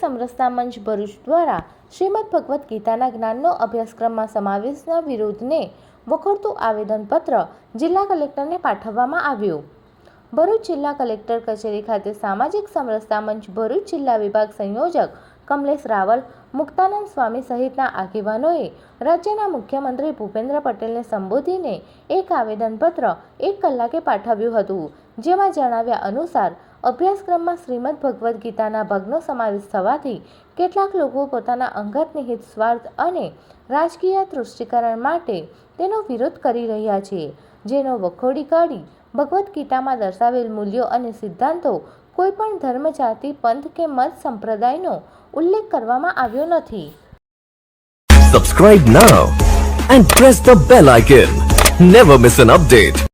સમરસતા મંચ ભરૂચ દ્વારા શ્રીમદ ભગવદ્ ગીતાના જ્ઞાનનો અભ્યાસક્રમમાં સમાવેશના વિરોધને વખોડતું આવેદનપત્ર જિલ્લા કલેક્ટરને પાઠવવામાં આવ્યું. ભરૂચ જિલ્લા કલેક્ટર કચેરી ખાતે સામાજિક સમરસતા મંચ ભરૂચ જિલ્લા વિભાગ સંયોજક કમલેશ રાવલ, મુક્તાનંદ સ્વામી સહિતના આગેવાનોએ રાજ્યના મુખ્યમંત્રી ભૂપેન્દ્ર પટેલને સંબોધીને એક આવેદનપત્ર એક કલાકે પાઠવ્યું હતું, જેમાં જણાવ્યા અનુસાર અભ્યાસક્રમમાં શ્રીમદ ભગવદ્ ગીતાના ભગનો સમાવેશ થવાથી કેટલાક લોકો પોતાના અંગત નિહિત સ્વાર્થ અને રાજકીય તૃષ્ટિકરણ માટે તેનો વિરોધ કરી રહ્યા છે. જેનો વખોડી કાઢી ભગવદ્ ગીતામાં દર્શાવેલ મૂલ્યો અને સિદ્ધાંતો કોઈપણ ધર્મ, જાતિ, પંથ કે મત સંપ્રદાયનો ઉલ્લેખ કરવામાં આવ્યો નથી. Subscribe now and press the bell icon never miss an update.